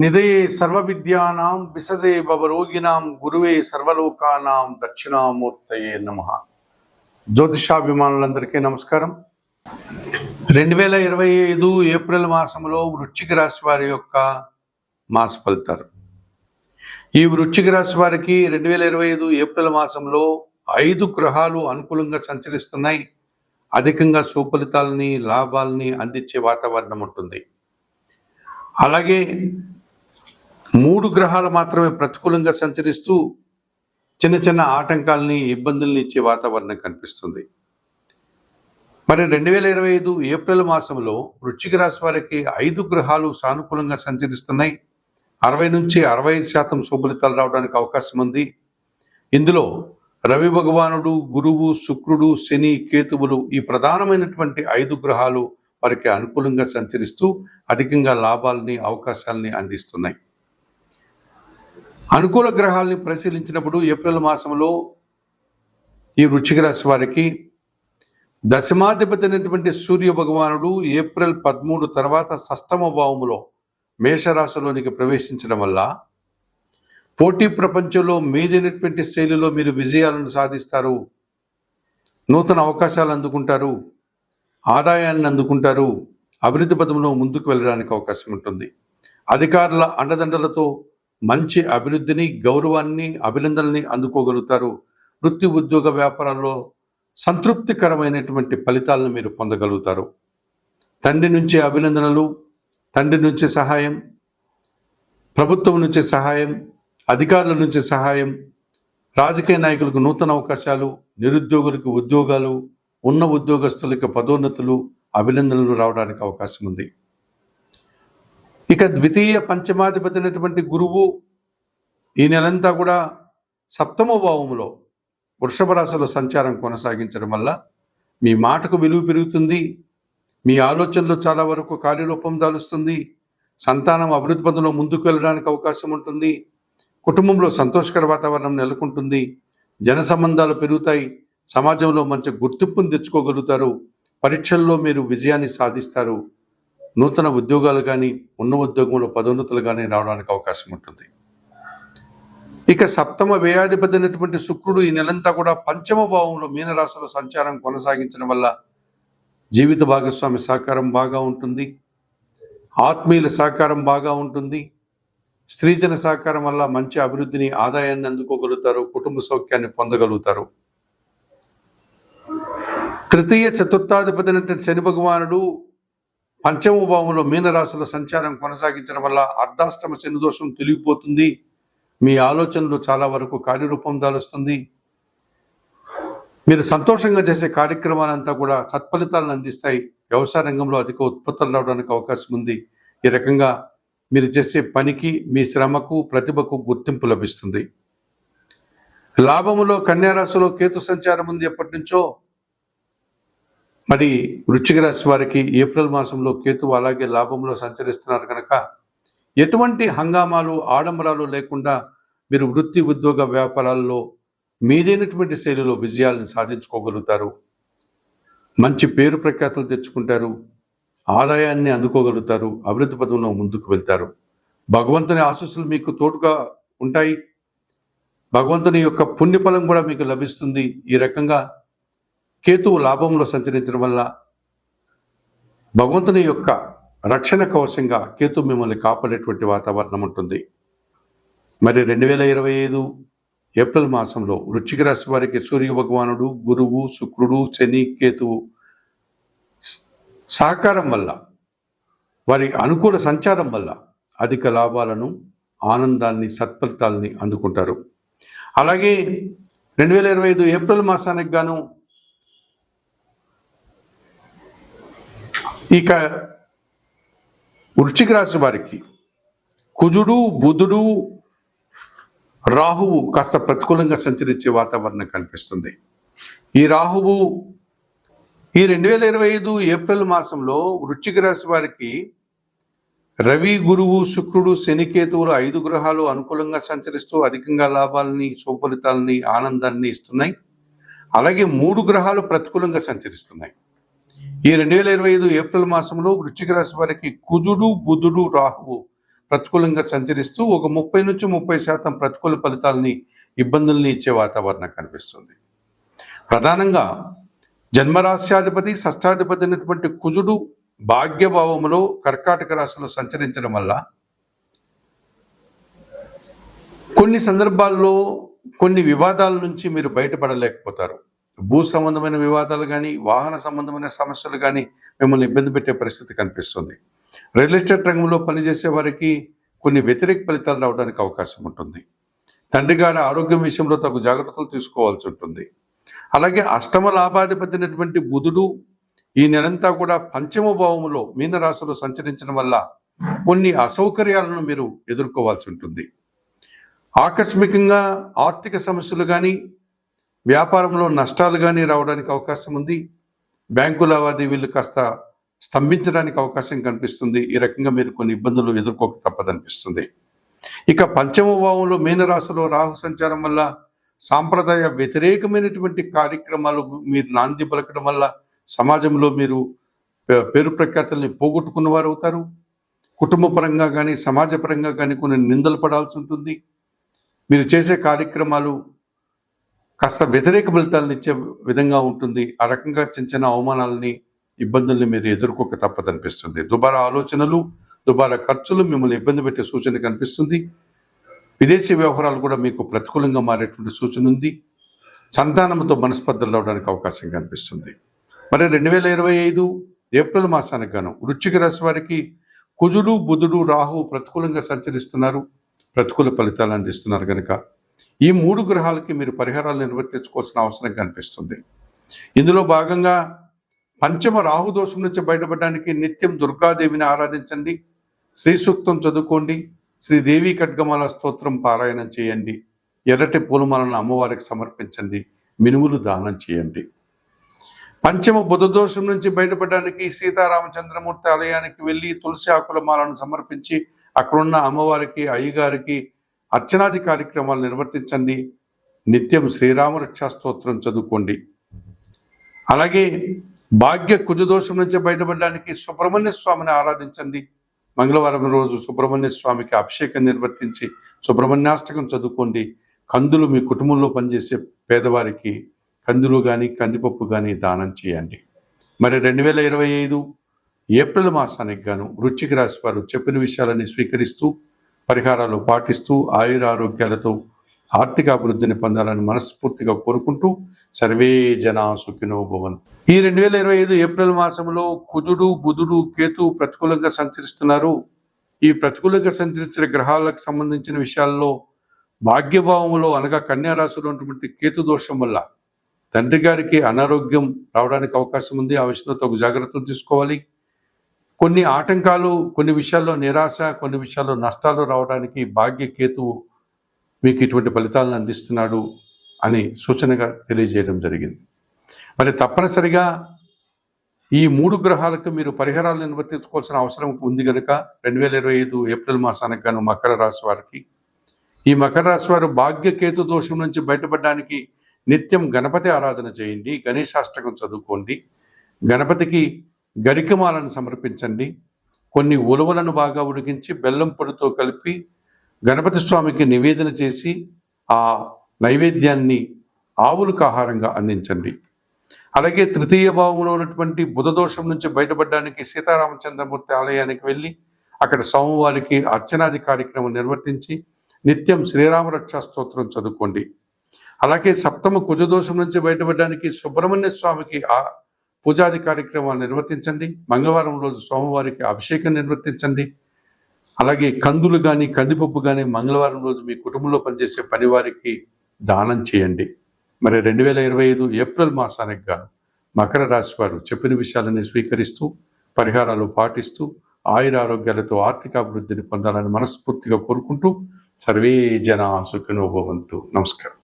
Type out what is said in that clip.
నిధయే సర్వవిద్యానాం విసజే భవరోగినాం గురువే సర్వలోకానాం దక్షిణామూర్తయే నమ. జ్యోతిషాభిమానులందరికీ నమస్కారం. రెండు వేల ఇరవై ఐదు ఏప్రిల్ మాసంలో వృశ్చిక రాశి వారి యొక్క మాస ఫలితాలు. ఈ వృశ్చిక రాశి వారికి రెండు వేల ఇరవై ఐదు ఏప్రిల్ మాసంలో ఐదు గ్రహాలు అనుకూలంగా సంచరిస్తున్నాయి. అధికంగా సుఫలితాలని లాభాలని అందించే వాతావరణం ఉంటుంది. అలాగే మూడు గ్రహాలు మాత్రమే ప్రతికూలంగా సంచరిస్తూ చిన్న చిన్న ఆటంకాలని ఇబ్బందుల్ని ఇచ్చే వాతావరణం కనిపిస్తుంది. మరి రెండు వేల ఇరవై ఐదు ఏప్రిల్ మాసంలో వృశ్చిక రాశి వారికి ఐదు గ్రహాలు సానుకూలంగా సంచరిస్తున్నాయి. అరవై నుంచి అరవై ఐదు శాతం శుభలితాలు రావడానికి అవకాశం ఉంది. ఇందులో రవి భగవానుడు గురువు శుక్రుడు శని కేతువులు ఈ ప్రధానమైనటువంటి ఐదు గ్రహాలు వారికి అనుకూలంగా సంచరిస్తూ అధికంగా లాభాలని అవకాశాలని అందిస్తున్నాయి. అనుకూల గ్రహాలని పరిశీలించినప్పుడు ఏప్రిల్ మాసంలో ఈ వృశ్చిక రాశి వారికి దశమాధిపతి అయినటువంటి సూర్య భగవానుడు ఏప్రిల్ పదమూడు తర్వాత షష్టమ భావములో మేషరాశిలోనికి ప్రవేశించడం వల్ల పోటీ ప్రపంచంలో మీదైనటువంటి శైలిలో మీరు విజయాలను సాధిస్తారు. నూతన అవకాశాలు అందుకుంటారు. ఆదాయాన్ని అందుకుంటారు. అభివృద్ధి పదంలో ముందుకు వెళ్ళడానికి అవకాశం ఉంటుంది. అధికారుల అండదండలతో మంచి అభివృద్ధిని గౌరవాన్ని అభినందనని అందుకోగలుగుతారు. వృత్తి ఉద్యోగ వ్యాపారాల్లో సంతృప్తికరమైనటువంటి ఫలితాలను మీరు పొందగలుగుతారు. తండ్రి నుంచి అభినందనలు తండ్రి నుంచి సహాయం ప్రభుత్వం నుంచి సహాయం అధికారుల నుంచి సహాయం రాజకీయ నాయకులకు నూతన అవకాశాలు నిరుద్యోగులకు ఉద్యోగాలు ఉన్న ఉద్యోగస్తులకు పదోన్నతులు అభినందనలు రావడానికి అవకాశం ఉంది. ఇక ద్వితీయ పంచమాధిపతి అయినటువంటి గురువు ఈ నెలంతా కూడా సప్తమ భావములో వృషభ రాశిలో సంచారం కొనసాగించడం వల్ల మీ మాటకు విలువ పెరుగుతుంది మీ ఆలోచనలు చాలా వరకు కార్యరూపం దాలుస్తుంది సంతానం అభివృద్ధి పదంలో ముందుకు వెళ్ళడానికి అవకాశం ఉంటుంది కుటుంబంలో సంతోషకర వాతావరణం నెలకొంటుంది జన సంబంధాలు పెరుగుతాయి సమాజంలో మంచి గుర్తింపును తెచ్చుకోగలుగుతారు పరీక్షల్లో మీరు విజయాన్ని సాధిస్తారు. నూతన ఉద్యోగాలు కానీ ఉన్న ఉద్యోగంలో పదోన్నతులు కానీ రావడానికి అవకాశం ఉంటుంది. ఇక సప్తమ వ్యయాధిపతి అయినటువంటి శుక్రుడు ఈ నెలంతా కూడా పంచమ భావంలో మీనరాశిలో సంచారం కొనసాగించడం వల్ల జీవిత భాగస్వామి సహకారం బాగా ఉంటుంది. ఆత్మీయుల సహకారం బాగా ఉంటుంది. స్త్రీజన సహకారం వల్ల మంచి అభివృద్ధిని ఆదాయాన్ని అందుకోగలుగుతారు కుటుంబ సౌఖ్యాన్ని పొందగలుగుతారు. తృతీయ చతుర్థాధిపతి అయినటువంటి శని భగవానుడు పంచమ భావంలో మీనరాశుల సంచారం కొనసాగించడం వల్ల అర్ధాష్టమ శని దోషం మీ ఆలోచనలు చాలా వరకు కార్యరూపం దాలుస్తుంది. మీరు సంతోషంగా చేసే కార్యక్రమాలంతా కూడా సత్ఫలితాలను అందిస్తాయి. వ్యవసాయ రంగంలో అధిక ఉత్పత్తులు రావడానికి అవకాశం ఉంది. ఈ రకంగా మీరు చేసే పనికి మీ శ్రమకు ప్రతిభకు గుర్తింపు లభిస్తుంది. లాభములో కన్యారాశిలో కేతు సంచారం ఉంది ఎప్పటి నుంచో. మరి వృశ్చిక రాశి వారికి ఏప్రిల్ మాసంలో కేతు అలాగే లాభంలో సంచరిస్తున్నారు కనుక ఎటువంటి హంగామాలు ఆడంబరాలు లేకుండా మీరు వృత్తి ఉద్యోగ వ్యాపారాల్లో మీదైనటువంటి శైలిలో విజయాలను సాధించుకోగలుగుతారు. మంచి పేరు ప్రఖ్యాతలు తెచ్చుకుంటారు. ఆదాయాన్ని అందుకోగలుగుతారు. అభివృద్ధి పదంలో ముందుకు వెళ్తారు. భగవంతుని ఆశస్సులు మీకు తోడుగా ఉంటాయి. భగవంతుని యొక్క పుణ్యఫలం కూడా మీకు లభిస్తుంది. ఈ రకంగా కేతువు లాభంలో సంచరించడం వల్ల భగవంతుని యొక్క రక్షణ కవచంగా కేతు మిమ్మల్ని కాపాడేటువంటి వాతావరణం ఉంటుంది. మరి రెండు వేల ఇరవై ఐదు ఏప్రిల్ మాసంలో వృశ్చిక రాశి వారికి సూర్య భగవానుడు గురువు శుక్రుడు శని కేతువు సహకారం వల్ల వారి అనుకూల సంచారం వల్ల అధిక లాభాలను ఆనందాన్ని సత్ఫలితాలని అందుకుంటారు. అలాగే రెండు వేల ఇరవై ఐదు ఏప్రిల్ మాసానికి గాను ఇక వృశ్చిక రాశి వారికి కుజుడు బుధుడు రాహువు కాస్త ప్రతికూలంగా సంచరించే వాతావరణం కనిపిస్తుంది. ఈ రాహువు ఈ రెండు వేల ఇరవై ఐదు ఏప్రిల్ మాసంలో వృశ్చిక రాశి వారికి రవి గురువు శుక్రుడు శనికేతువులు ఐదు గ్రహాలు అనుకూలంగా సంచరిస్తూ అధికంగా లాభాలని సుఫలితాలని ఆనందాన్ని ఇస్తున్నాయి. అలాగే మూడు గ్రహాలు ప్రతికూలంగా సంచరిస్తున్నాయి. ఈ రెండు వేల ఇరవై ఐదు ఏప్రిల్ మాసంలో వృశ్చిక రాశి వారికి కుజుడు బుధుడు రాహువు ప్రతికూలంగా సంచరిస్తూ ఒక ముప్పై నుంచి ముప్పై శాతం ప్రతికూల ఫలితాలని ఇబ్బందుల్ని ఇచ్చే వాతావరణం కనిపిస్తుంది. ప్రధానంగా జన్మరాశ్యాధిపతి షష్టాధిపతి అయినటువంటి కుజుడు భాగ్యభావములో కర్కాటక రాశిలో సంచరించడం వల్ల కొన్ని సందర్భాల్లో కొన్ని వివాదాల నుంచి మీరు బయటపడలేకపోతారు. భూ సంబంధమైన వివాదాలు కానీ వాహన సంబంధమైన సమస్యలు కానీ మిమ్మల్ని ఇబ్బంది పెట్టే పరిస్థితి కనిపిస్తుంది. రియల్ ఎస్టేట్ రంగంలో పనిచేసే వారికి కొన్ని వ్యతిరేక ఫలితాలు రావడానికి అవకాశం ఉంటుంది. తండ్రి గారి ఆరోగ్యం విషయంలో తగు జాగ్రత్తలు తీసుకోవాల్సి ఉంటుంది. అలాగే అష్టమ లాభాధిపతినటువంటి బుధుడు ఈ నెలంతా కూడా పంచమ భావములో మీనరాశిలో సంచరించడం వల్ల కొన్ని అసౌకర్యాలను మీరు ఎదుర్కోవాల్సి ఉంటుంది. ఆకస్మికంగా ఆర్థిక సమస్యలు కానీ వ్యాపారంలో నష్టాలు కానీ రావడానికి అవకాశం ఉంది. బ్యాంకు లావాదేవీలు కాస్త స్తంభించడానికి అవకాశం కనిపిస్తుంది. ఈ రకంగా మీరు కొన్ని ఇబ్బందులు ఎదుర్కోక తప్పదనిపిస్తుంది. ఇక పంచమ భావంలో మీనరాశిలో రాహు సంచారం వల్ల సాంప్రదాయ వ్యతిరేకమైనటువంటి కార్యక్రమాలు మీరు నాంది పలకడం వల్ల సమాజంలో మీరు పేరు ప్రఖ్యాతుల్ని పోగొట్టుకున్న వారు అవుతారు. కుటుంబ పరంగా కానీ సమాజపరంగా కానీ కొన్ని నిందలు పడాల్సి ఉంటుంది. మీరు చేసే కార్యక్రమాలు కాస్త వ్యతిరేక ఫలితాలను ఇచ్చే విధంగా ఉంటుంది. ఆ రకంగా చిన్న చిన్న అవమానాలని ఇబ్బందుల్ని మీరు ఎదుర్కోక తప్పదనిపిస్తుంది దుబారా ఆలోచనలు దుబారా ఖర్చులు మిమ్మల్ని ఇబ్బంది పెట్టే సూచన కనిపిస్తుంది. విదేశీ వ్యవహారాలు కూడా మీకు ప్రతికూలంగా మారేటువంటి సూచన ఉంది. సంతానంతో మనస్పర్ధలు అవడానికి అవకాశం కనిపిస్తుంది. మరి రెండు వేల ఇరవై ఐదు ఏప్రిల్ మాసానికి గాను వృశ్చిక రాశి వారికి కుజుడు బుధుడు రాహు ప్రతికూలంగా సంచరిస్తున్నారు. ప్రతికూల ఫలితాలు అందిస్తున్నారు కనుక ఈ మూడు గ్రహాలకి మీరు పరిహారాలు నిర్వర్తించుకోవాల్సిన అవసరం కనిపిస్తుంది. ఇందులో భాగంగా పంచమ రాహు దోషం నుంచి బయటపడడానికి నిత్యం దుర్గాదేవిని ఆరాధించండి. శ్రీ సూక్తం చదువుకోండి. శ్రీదేవి ఖడ్గమాల స్తోత్రం పారాయణం చేయండి. ఎర్రటి పూలమాలను అమ్మవారికి సమర్పించండి. మినుములు దానం చేయండి. పంచమ బుధ దోషం నుంచి బయటపడడానికి సీతారామచంద్రమూర్తి ఆలయానికి వెళ్ళి తులసి ఆకుల మాలను సమర్పించి అక్కడున్న అమ్మవారికి అయ్యగారికి అర్చనాది కార్యక్రమాలు నిర్వర్తించండి. నిత్యం శ్రీరామ రక్షా స్తోత్రం చదువుకోండి. అలాగే భాగ్య కుజదోషం నుంచి బయటపడడానికి సుబ్రహ్మణ్య స్వామిని ఆరాధించండి. మంగళవారం రోజు సుబ్రహ్మణ్య స్వామికి అభిషేకం నిర్వర్తించి సుబ్రహ్మణ్యాష్టకం చదువుకోండి. కందులు మీ కుటుంబంలో పనిచేసే పేదవారికి కందులు కానీ కందిపప్పు కానీ దానం చేయండి. మరి రెండు వేల ఇరవై ఐదు ఏప్రిల్ మాసానికి గాను వృశ్చిక రాశి వారు చెప్పిన విషయాలని స్వీకరిస్తూ పరిహారాలు పాటిస్తూ ఆయుర ఆరోగ్యాలతో ఆర్థిక అభివృద్ధిని పొందాలని మనస్ఫూర్తిగా కోరుకుంటూ సర్వే జనా సుఖినో భవన్. ఈ రెండు వేల ఇరవై ఐదు ఏప్రిల్ మాసంలో కుజుడు బుధుడు కేతు ప్రతికూలంగా సంచరిస్తున్నారు. ఈ ప్రతికూలంగా సంచరించిన గ్రహాలకు సంబంధించిన విషయాల్లో భాగ్యభావములో అనగా కన్యారాశిలో ఉన్నటువంటి కేతు దోషం వల్ల తండ్రి గారికి అనారోగ్యం రావడానికి అవకాశం ఉంది. ఆ విషయంలో తగు జాగ్రత్తలు తీసుకోవాలి. కొన్ని ఆటంకాలు కొన్ని విషయాల్లో నిరాశ కొన్ని విషయాల్లో నష్టాలు రావడానికి భాగ్య కేతువు మీకు ఇటువంటి ఫలితాలను అందిస్తున్నాడు అని సూచనగా తెలియజేయడం జరిగింది. మరి తప్పనిసరిగా ఈ మూడు గ్రహాలకు మీరు పరిహారాలు నిర్వర్తించుకోవాల్సిన అవసరం ఉంది కనుక రెండు వేల ఇరవై ఐదు ఏప్రిల్ మాసానికి గాను మకర రాశి వారికి. ఈ మకర రాశి వారు భాగ్యకేతు దోషం నుంచి బయటపడడానికి నిత్యం గణపతి ఆరాధన చేయండి గణేశాష్టకం చదువుకోండి. గణపతికి గరికమాలను సమర్పించండి. కొన్ని ఉలవలను బాగా ఉడికించి బెల్లం పొడితో కలిపి గణపతి స్వామికి నివేదన చేసి ఆ నైవేద్యాన్ని ఆవులకు ఆహారంగా అందించండి. అలాగే తృతీయ భావంలో ఉన్నటువంటి బుధదోషం నుంచి బయటపడడానికి సీతారామచంద్రమూర్తి ఆలయానికి వెళ్ళి అక్కడ స్వామివారికి అర్చనాది కార్యక్రమం నిర్వర్తించి నిత్యం శ్రీరామ రక్షా స్తోత్రం చదువుకోండి. అలాగే సప్తమ కుజదోషం నుంచి బయటపడడానికి సుబ్రహ్మణ్య స్వామికి ఆ పూజాది కార్యక్రమాలు నిర్వర్తించండి. మంగళవారం రోజు స్వామివారికి అభిషేకం నిర్వర్తించండి. అలాగే కందులు కానీ కందిపప్పు కానీ మంగళవారం రోజు మీ కుటుంబంలో పనిచేసే పనివారికి దానం చేయండి. మరి రెండు వేల ఇరవై ఐదు ఏప్రిల్ మాసానికి గాను మకర రాశి వారు చెప్పిన విషయాలని స్వీకరిస్తూ పరిహారాలు పాటిస్తూ ఆయుర ఆరోగ్యాలతో ఆర్థిక అభివృద్ధిని పొందాలని మనస్ఫూర్తిగా కోరుకుంటూ సర్వే జన సుఖినోభవంతు నమస్కారం.